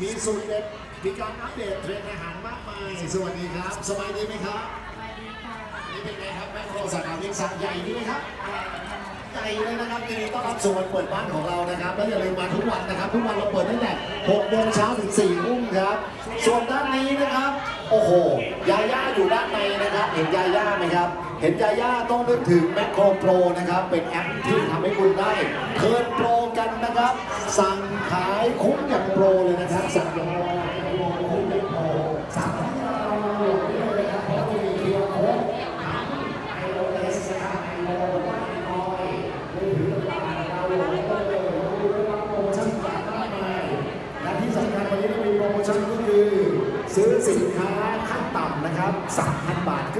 มีสูตรเด็ดมีการอัปเดตเทรนด์อาหารมากมาย สวัสดีครับ สบายดีไหมครับสวัสดีค่ะนี่เป็นไงครับแมคโครสาขาเวียงสักใหญ่ดีไหมครับใหญ่เลยนะครับยินดีต้อนรับสู่วันเปิดบ้านของเรานะครับ แล้วอย่าลืมมาทุกวันนะครับ ทุกวันเราเปิดตั้งแต่6โมงเช้าถึง4ทุ่มครับ ส่วนด้านนี้นะครับ โอ้โห ยาย่าอยู่ด้านในนะครับ เห็นยาย่าไหมครับ เห็นยาย่าต้องนึกถึงแมคโครโปรนะครับ เป็นแอปที่ทำให้คุณได้เทิร์นโปร กันนะครับ สั่งขายคุ้มอย่างโปรเลยนะครับ สั่งอย่างโปรคุ้มอย่างโปรสั่งที่เราหลดได้เลยนะครับเพราะจะมีเคียร์โค้ด iOS นะครับ Android มือถือต่างๆดาหลดได้เลยดูได้รับโปรโมชั่นต่างมากมายและที่สำคัญวันนี้เรามีโปรโมชั่นก็คือ ซื้อสินค้าขั้นต่ำนะครับ3,000บาท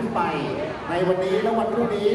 ขึ้นไป ในวันนี้และวันพรุ่งนี้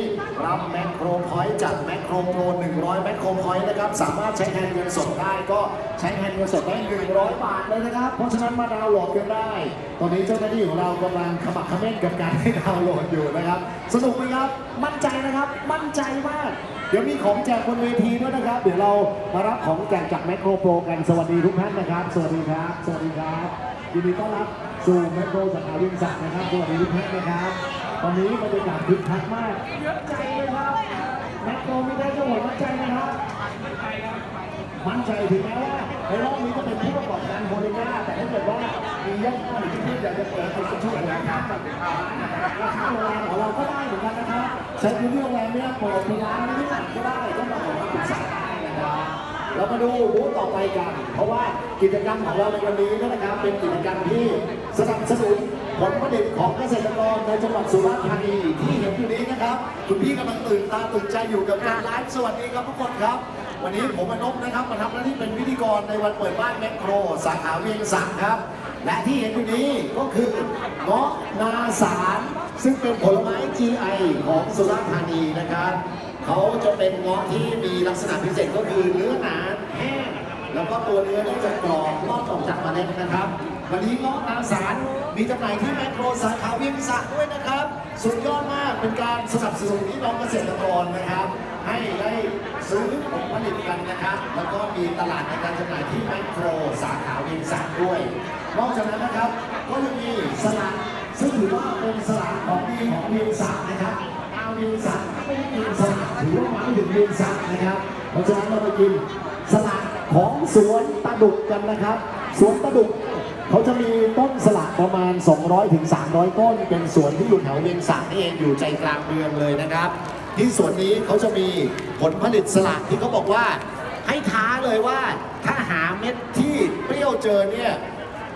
รับแมคโครพอยต์จากแมคโครโปร 100 แมคโครพอยต์นะครับ สามารถใช้แทนเงินสดได้ก็ใช้แทนเงินสดได้ 100 บาทเลยนะครับ เพราะฉะนั้นมาดาวน์โหลดกันได้ ตอนนี้เจ้าหน้าที่ของเรากำลังขมักเขม้นกับการให้ดาวน์โหลดอยู่นะครับ สนุกไหมครับ มั่นใจนะครับ มั่นใจมาก เดี๋ยวมีของแจกบนเวทีด้วยนะครับ เดี๋ยวเรามารับของแจกจากแมคโครโปรกัน สวัสดีทุกท่านนะครับ สวัสดีครับ สวัสดีครับยินดีต้อนรับสู่แมคโครสาขาวียงสักนะครับสวัสดีทุกท่านนะครับ ตอนนี้บรรยากาศคึกคักมากเยอะใจเลยครับแมคโครไม่ได้จังหวัดมั่นใจนะครับ มั่นใจถึงแม้ว่าในรอบนี้จะเป็นผู้ประกอบการโฮลิก้าแต่ถ้าเกิดว่ามีญาติหรือเพื่อยากจะเปิดเป็นช่วยราคาราคาโรงแรมของเราก็ได้เหมือนกันนะครับใช้พื้นที่โรงแรมเนี่ยเปิดที่ร้านไม่ได้ก็ได้ก็มาขอคำปรึกษาได้นะครับเรามาดูบูธต่อไปกัน เพราะว่ากิจกรรมของเราในวันนี้นะครับ เป็นกิจกรรมที่สนับสนุน ผลผลิตของเกษตรกรในจังหวัดสุราษฎร์ธานีที่เห็นอยู่นี้นะครับ คุณพี่กำลังตื่นตาตื่นใจอยู่กับการไลฟ์สวัสดีครับทุกคนครับ วันนี้ผมอนพนะครับมาทำหน้าที่เป็นพิธีกรในวันเปิดบ้านแมคโคร สาขาเวียงสังครับ และที่เห็นอยู่นี้ก็คือเงาะนาสารซึ่งเป็นผลไม้ GI ของสุราษฎร์ธานีนะครับเขาจะเป็นเงาะที่มีลักษณะพิเศษก็คือเนื้อหนาแห้งแล้วก็ตัวเนื้อเนี่ยจะกรอบรอดออกจากเมล็ดนะครับ วันนี้เงาะนาสารมีจำหน่ายที่แมคโครสาขาเวียงสะด้วยนะครับ สุดยอดมากเป็นการสนับสนุนพี่น้องเกษตรกรนะครับ ให้ได้ซื้อผลผลิตกันนะครับ แล้วก็มีตลาดในการจำหน่ายที่แมคโครสาขาเวียงสะด้วย นอกจากนั้นนะครับก็ยังมีสลัดซึ่งถือว่าเป็นสลัดของดีของเวียงสะนะครับเอาเวียงสะไม่ได้กินสลัดถือว่ามาไม่ถึงเวียงสะนะครับเพราะฉะนั้นเราไปกินสลัดของสวนตะดุกกันนะครับ สวนตะดุก เขาจะมีต้นสลัดประมาณ200ถึง300 ต้น เป็นสวนที่อยู่แถวเวียงสะนี่เองอยู่ใจกลางเมืองเลยนะครับ ที่สวนนี้เขาจะมีผลผลิตสลัดที่เขาบอกว่าให้ท้าเลยว่าถ้าหาเม็ดที่เปรี้ยวเจอเนี่ย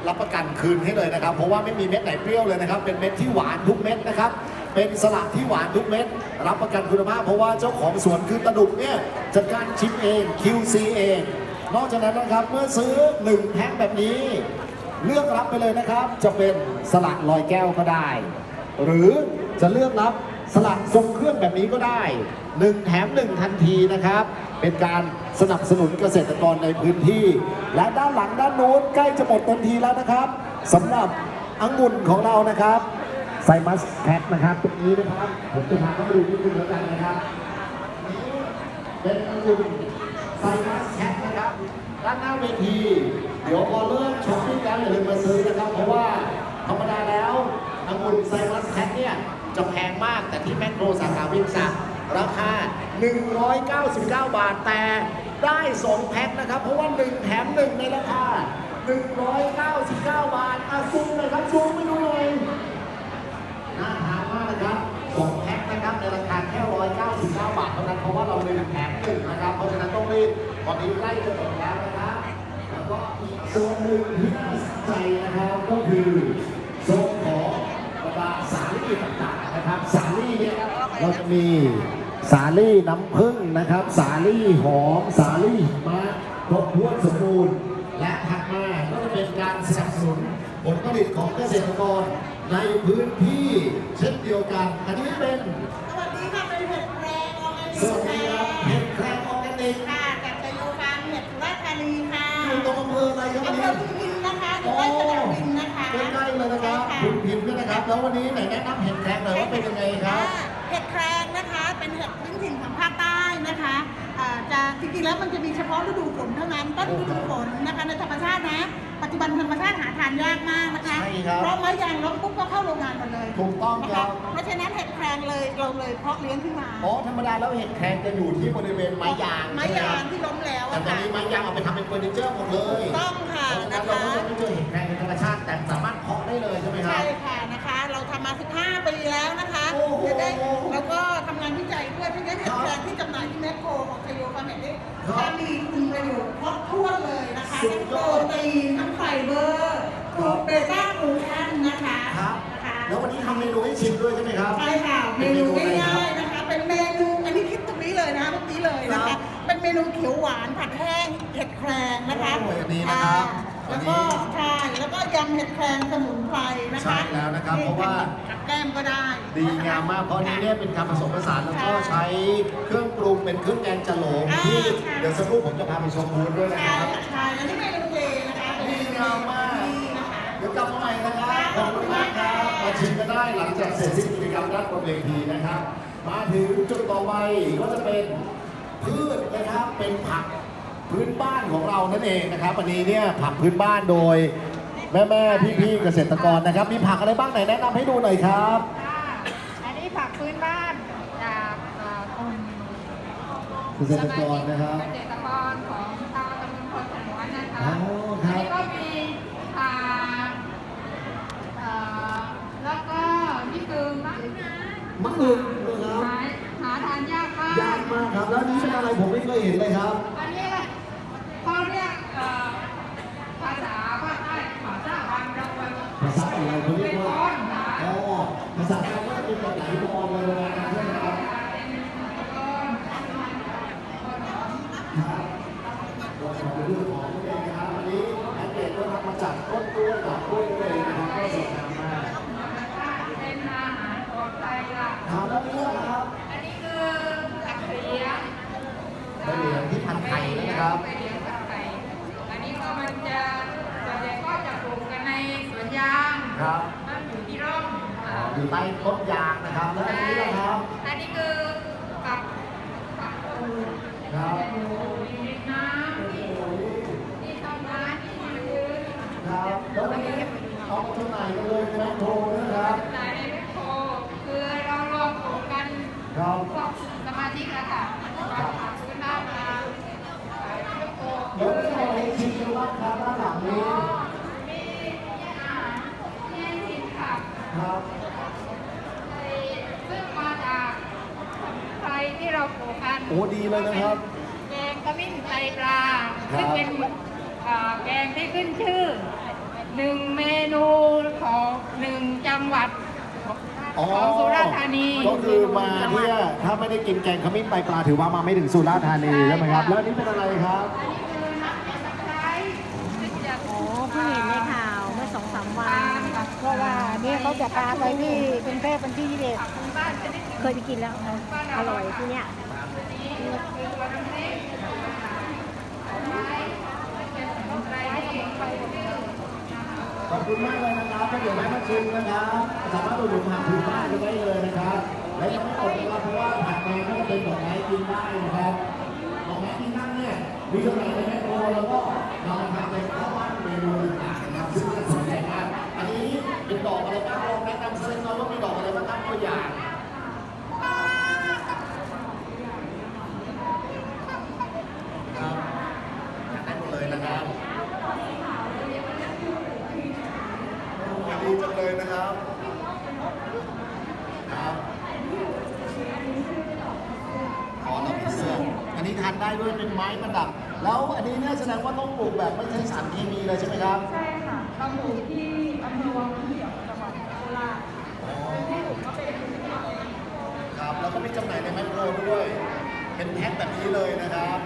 รับประกันคืนให้เลยนะครับ เพราะว่าไม่มีเม็ดไหนเปรี้ยวเลยนะครับ เป็นเม็ดที่หวานทุกเม็ดนะครับ เป็นสลัดที่หวานทุกเม็ด รับประกันคุณภาพเพราะว่าเจ้าของสวนคือตะดุกเนี่ยจัดการชิมเอง QC เอง นอกจากนั้นนะครับเมื่อซื้อ 1 แพ็คแบบนี้ เลือกรับไปเลยนะครับ จะเป็นสลัดลอยแก้วก็ได้ หรือจะเลือกรับสลัดทรงเครื่องแบบนี้ก็ได้หนึ่งแถมหนึ่งทันทีนะครับ เป็นการสนับสนุนเกษตรกรในพื้นที่ และด้านหลังด้านโน้นใกล้จะหมดเต็มทีแล้วนะครับสำหรับองุ่นของเรานะครับไซมัสแคทนะครับตรงนี้นะครับ ผมจะพาเข้าไปดูนิดนึงแล้วกันนะครับเป็นองุ่นไซมัสแคท ด้านหน้าเวที เดี๋ยวพอเริ่มช้อปปิ้งแล้วอย่าลืมมาซื้อนะครับ เพราะว่าธรรมดาแล้วองุ่นไซมัสแคทเนี่ยจะแพงมากแต่ที่แมคโครสาขาวิงสักราคา 199 บาท แต่ได้ 2 แพ็คนะครับ เพราะว่า 1 แถม 1 ในราคา 199 บาทอะซูมเลยครับซูมไม่ดูเลยน่าทานมากนะครับสองแพ็คนะครับในราคาแค่ 199 บาทเท่านั้นเพราะว่าเราเลยแถมหนึ่งนะครับ เพราะฉะนั้นต้องรีบตอนนี้ใกล้จะหมดแล้ว นะครับแล้วนหนึ่งที่น่าสนใจนะครับก็คือโซนของบรรดาสาลี่ต่างๆนะครับสาลี่เนี่ยเราจะมีสาลี่น้ำผึ้งนะครับ สาลี่หอมสาลี่หิมะครบถ้วนสมบูรณ์ และถัดมาก็จะเป็นการสนับสนุนผลผลิตของเกษตรกรในพื้นที่เช่นเดียวกัน อันนี้เป็น ภออะไรครับวันอำเภนี้อพุนพินนะคะอยู่ใกล้สนามบินนะคะใกล้ๆเลยนะครับใช่คุณพิมพ์ด้วยนะครับ แล้ววันนี้ไหนแนะนำเห็ดแครงหน่อยว่าเป็นยังไงครับเห็ดแครงนะคะ เป็นเห็ดพื้นถิ่นของภาคใต้นะคะอ่าจะจริงๆแล้วมันจะมีเฉพาะฤดูฝนเท่านั้น ต้นฤดูฝนนะคะในธรรมชาตินะ ปัจจุบันธรรมทานยากมากนะคะ ใช่ครับ เพราะไม้ยางล้มปุ๊บก็เข้าโรงงานหมดเลย ถูกต้องนะครัคะบเพราะฉะนั้นเห็ดแค รงเลยเราเลยเพาะเลี้ยงขึ้นมาอ๋อธรรมดาแล้วเห็ดแครงจะอยู่ที่บริเวณไม้ยางไม้ใช่หยางครับที่ล้มแล้วแต่อะตอนค่ะ นี้ไม้ยางเอาไปทำเป็นเฟอร์นิเจอร์หมดเลยถูกต้องค่ะเพราะฉะนั้นเราก็จะไม่เจอเห็ดแครงในธรรมชาติแต่สามารถเพาะได้เลยใช่ไหมครับ ใช่ค่ะนะคะ เราทำมา 15 ปีแล้วนะคะโอ้โหจะได้แล้วก็ทำงานวิจัยด้วยเพราะฉะนั้นเห็ดแครงที่จำหน่ายที่แมคโครของไทโยฟาร์มเห็ดนี่ครับจะมีคุณประโยชน์ครบถ้วนเลยนะคะสุดทั้งยโปรอดตีนทั้งไฟเบอร์กลูเบต้า แล้ววันนี้ทำเมนูให้ชิมด้วยใช่ไหมครับ ใช่ค่ะเมนูง่ายๆนะคะ เป็นเมนูอันนี้คิดตรงนี้เลยนะคะเมื่อกี้เลยนะครัคะ บเป็นเมนูเขียวหวานผัดแห้งเห็ดแครงนะคะโอ้ยอันนี้นะครับอ่าแล้วก็อันนี้ใช่แล้วก็ยำเห็ดแครงสมุนไพรนะคะใช่แล้วนะครับเพราะว่า กับแก้มก็ได้ดีงามมากเพราะอันนี้เนี่ยเป็นการผสมผสานแล้วก็ใช้เครื่องปรุงเป็นเครื่องแกงจะโหลงที่อ่าเดี๋ยวสักครู่ผมจะพาไปชมบูธด้วยนะคใช่รับใช่อันนี้เมนูเจนะคะ ดีงามมาก หลังจากเสร็จสิ้นกิจกรรมด้านบนเวทีนะครับ มาถึงจุดต่อไปก็จะเป็นพืชนะครับเป็นผักพื้นบ้านของเรานั่นเองนะครับวันนี้เนี่ยผักพื้นบ้านโดยแม่แม่พี่พี่ๆเกษตรกรนะครับ มีผักอะไรบ้างไหนแนะนำให้ดูหน่อยครับค่ะอันนี้ผักพื้นบ้านจากเอ่อกลุ่มเกษตรกรนะครับเกษตรกรของชาวตำบลพลสงวนนะคะ อ๋อครับ อันนี้ก็มีอ่าเอ่อแล้วก็นี่คือมะ มะอึกนะครับหาหาทานยากมากยากมากครับ แล้วนี่เป็นอะไรผมไม่เคยเห็นเลยครับ อันนี้เขาเรียกเอ่อภาษาภาคใต้ภาษาบางเราไป ภาษาอะไรเขาเรี เป็ ย น กว่า ก้อนหนา อ๋อภาษาไทยก็เป็นแบบไหลบอลเลยนะครับใช่ไหมครับ เราขอเป็นเรื่องของนี่เองนะครับวันนี้แพ็กเกจก็ทำมาจากต้นกล้วยจากกล้วยนั่นเองนะครับก็สวยงามมาก เป็นอาหารปลอดภัยค่ะ ถามแล้วเรื่องนะครับ อันนี้คือตักเหลียง ใบเหลียงที่พันไทยนะครับ ไปเหลียงตักไข่อันนี้ก็มันจะส่วนใหญ่ก็จะปลูกกันในสวนยาง ครับ มันอยู่ที่ร่ม อ๋อ อยู่ใต้ต้นยางนะครับแล้วอันนี้นะครับอันนี้คือกับกับปลูกครับอยู่ในน้ำที่ที่ต้นไม้ที่มันชื้นครับแล้ววันนี้เอามาจำหน่ายกันเลยแมคโครนะครับหลายในแมคโครคือเรารวมกลุ่มกันครับพวกสมาชิกอะค่ะมาทำพื้นบ้านมาขายแมคโคร เดี๋ยวมีอะไรให้ชิมกันบ้างครับด้านหลังนี้ มีอาหารที่ให้ชิมค่ะ ครับ ซึ่งมาจากไทยที่เราปลูกกัน โอ้ดีเลยนะครับ แกงขมิ้นไตปลาครับ ซึ่งเป็นอ่าแกงที่ขึ้นชื่อหนึ่งเมนูของหนึ่งจังหวัดของสุราษฎร์ธานีก็คือมาเนี่ยถ้าไม่ได้กินแกงขมิ้นไตปลาถือว่ามาไม่ถึงสุราษฎร์ธานีใช่ไหมครับ แล้วอันนี้เป็นอะไรครับอันนี้คือน้ำเกลือตะไคร้ซึ่งจะโอ้เพิ่งเห็นในข่าวเมื่อสองสามวัน เพราะว่าเนี่ยเขาจะพาไปที่กรุงเทพวันที่ยี่สิบผักพื้นบ้านชนิด เคยไปกินแล้ว อร่อยที่เนี้ย ขอบคุณมากเลยนะครับถ้าเดี๋ยวแวะมาชิมนะครับ สามารถอุดหนุนผักพื้นบ้านกันได้เลยนะครับ และยังไม่หมดนะครับเพราะว่าผักแมงก็จะเป็นดอกไม้กินได้นะครับดอกไม้กินได้เนี่ยมีจำหน่ายในแมคโครแล้วก็นำมาทำเป็นข้าวบ้านเมนูต่างๆนะครับซึ่งน่าสนใจมากอันนี้เป็นดอกอะไรบ้างลองแนะนำเล็กน้อยว่ามีดอกอะไรบ้างครับตัวอย่าง ครับอยากได้หมดเลยนะครับดีจังเลย นะครับครับขอเราผีเสื้ออันนี้ทานได้ด้วยเป็นไม้ประดับ แล้วอันนี้เนี่ยแสดงว่าต้องปลูกแบบไม่ใช้สารเคมีเลยใช่ไหมครับ ใช่ค่ะเราปลูกที่อำเภอวังน้ำเขียวจังหวัดโคราชครับ แล้วก็มีจำหน่ายในแมคโครด้วย เป็นแพ็คแบบนี้เลยนะครับ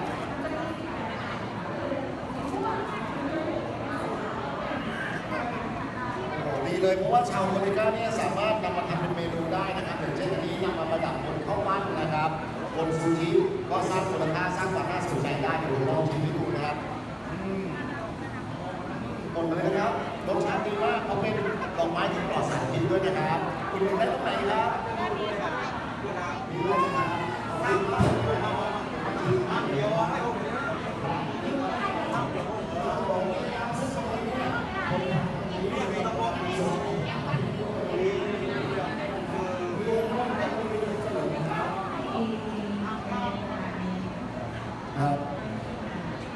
โอ้ดี เลย เพราะว่าชาวโมนิก้าเนี่ยสามารถนำมาทำเป็นเมนูได้นะครับอย่างเช่นอันนี้นำมาประดับบนข้าวปั้นนะครับบนซูชิก็สร้างมูลค่าสร้างความน่าสนใจได้เดี๋ยวลองชิมให้ดูนะครับหมดเลยนะครับรสชาติดีมากเขาเป็นดอกไม้ที่ปลอดสารพิษด้วยนะครับ คุณเป็นได้ตรงไหนครับ